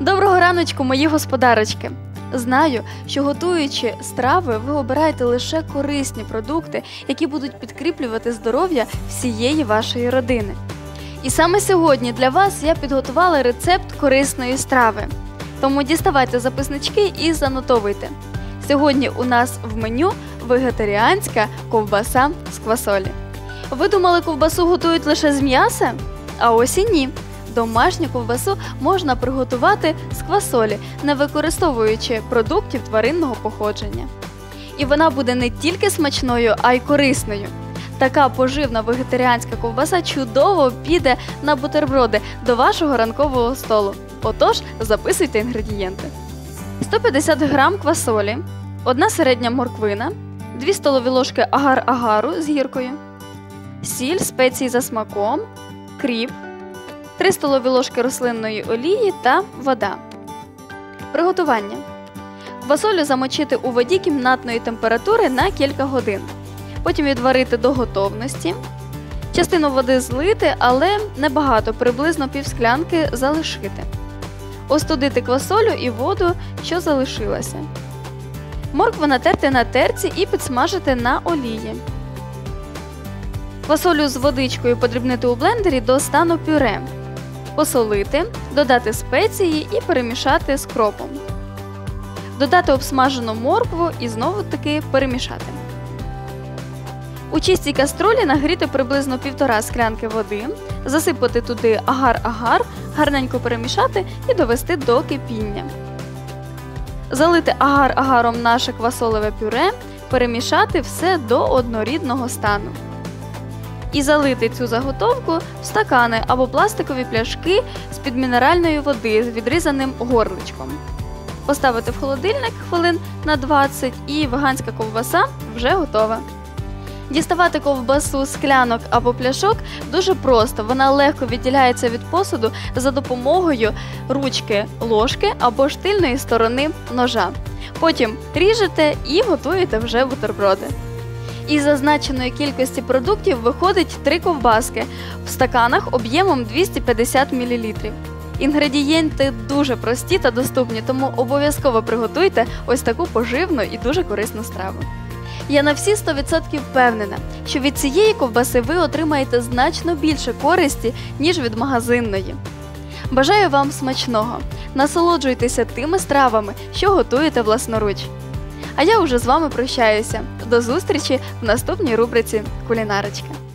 Доброго раночку, мої господарочки. Знаю, що готуючи страви, ви обираєте лише корисні продукти, які будуть підкріплювати здоров'я всієї вашої родини. І саме сьогодні для вас я підготувала рецепт корисної страви. Тому діставайте записнички і занотовуйте. Сьогодні у нас в меню вегетаріанська ковбаса з квасолі. Ви думали, ковбасу готують лише з м'яса? А ось і ні. Домашню ковбасу можна приготувати з квасолі, не використовуючи продуктів тваринного походження. І вона буде не тільки смачною, а й корисною. Така поживна вегетаріанська ковбаса чудово піде на бутерброди до вашого ранкового столу. Отож, записуйте інгредієнти: 150 грам квасолі, одна середня морквина, 2 столові ложки агар-агару з гіркою, сіль, спеції за смаком, кріп, 3 столові ложки рослинної олії та вода. Приготування. Квасолю замочити у воді кімнатної температури на кілька годин. Потім відварити до готовності. Частину води злити, але небагато, приблизно півсклянки залишити. Остудити квасолю і воду, що залишилася. Моркву натерти на терці і підсмажити на олії. Квасолю з водичкою подрібнити у блендері до стану пюре. Посолити, додати спеції і перемішати з кропом. Додати обсмажену моркву і знову таки перемішати. У чистій каструлі нагріти приблизно півтора склянки води, засипати туди агар-агар, гарненько перемішати і довести до кипіння. Залити агар-агаром наше квасолеве пюре, перемішати все до однорідного стану. І залити цю заготовку в стакани або пластикові пляшки з-під мінеральної води з відрізаним горличком. Поставити в холодильник хвилин на 20 і веганська ковбаса вже готова. Діставати ковбасу з склянок або пляшок дуже просто. Вона легко відділяється від посуду за допомогою ручки ложки або ж тильної сторони ножа. Потім ріжете і готуєте вже бутерброди. Із зазначеної кількості продуктів виходить 3 ковбаски в стаканах об'ємом 250 мл. Інгредієнти дуже прості та доступні, тому обов'язково приготуйте ось таку поживну і дуже корисну страву. Я на всі 100% впевнена, що від цієї ковбаси ви отримаєте значно більше користі, ніж від магазинної. Бажаю вам смачного! Насолоджуйтеся тими стравами, що готуєте власноруч. А я вже з вами прощаюся. До зустрічі в наступній рубриці Кулінарочка.